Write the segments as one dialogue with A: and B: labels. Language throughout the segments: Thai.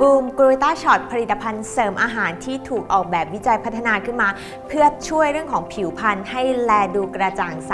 A: บูมกรุต้าช็อตผลิตภัณฑ์เสริมอาหารที่ถูกออกแบบวิจัยพัฒนาขึ้นมา เพื่อช่วยเรื่องของผิวพรรณให้แลดูกระจ่างใส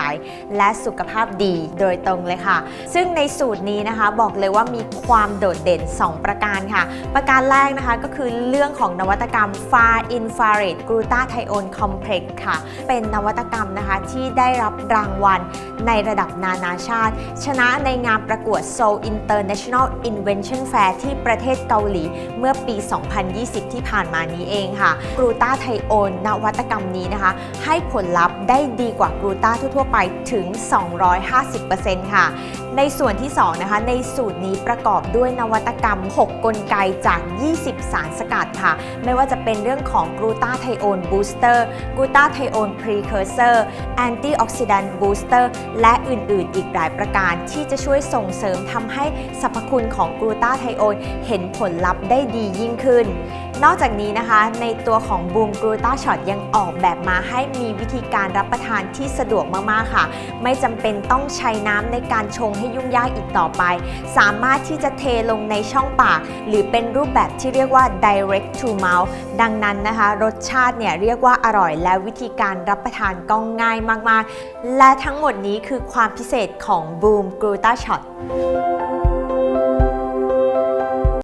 A: และสุขภาพดีโดยตรงเลยค่ะ ซึ่งในสูตรนี้นะคะบอกเลยว่ามีความโดดเด่น 2 ประการค่ะ ประการแรกนะคะก็คือเรื่องของนวัตกรรม Far Infrared Glutathione Complex ค่ะ เป็นนวัตกรรมนะคะที่ได้รับรางวัลในระดับนานาชาติ ชนะในงานประกวด Seoul International Invention Fair ที่ประเทศเกาหลีเมื่อปี 2020 ที่ผ่านมานี้เองค่ะกลูตาไทโอนนวัตกรรมนี้นะคะ ให้ผลลัพธ์ได้ดีกว่ากลูตาทั่วๆ ไปถึง 250%ค่ะ ในส่วนที่ 2 นะคะ ในสูตรนี้ประกอบด้วยนวัตกรรม 6 กลไกจาก 20 สารสกัดค่ะ ไม่ว่าจะเป็นเรื่องของกลูตาไทโอนบูสเตอร์กลูตาไทโอนพรีเคอร์เซอร์แอนตี้ออกซิแดนต์บูสเตอร์และอื่นๆ อีกหลายประการที่จะช่วยส่งเสริมทำให้สรรพคุณของกลูตาไทโอนเห็นผลลัพธ์ได้ดียิ่งขึ้น นอกจากนี้นะคะในตัวของบูมกลูตาช็อตยังออกแบบมาให้มีวิธีการรับประทานที่สะดวกมากๆค่ะ ไม่จำเป็นต้องใช้น้ำในการชงให้ยุ่งยากอีกต่อไป สามารถที่จะเทลงในช่องปาก หรือเป็นรูปแบบที่เรียกว่า direct to mouth ดังนั้นนะคะ รสชาติเนี่ยเรียกว่าอร่อยและวิธีการรับประทานก็ง่ายมากๆ และทั้งหมดนี้คือความพิเศษของบูมกลูตาช็อต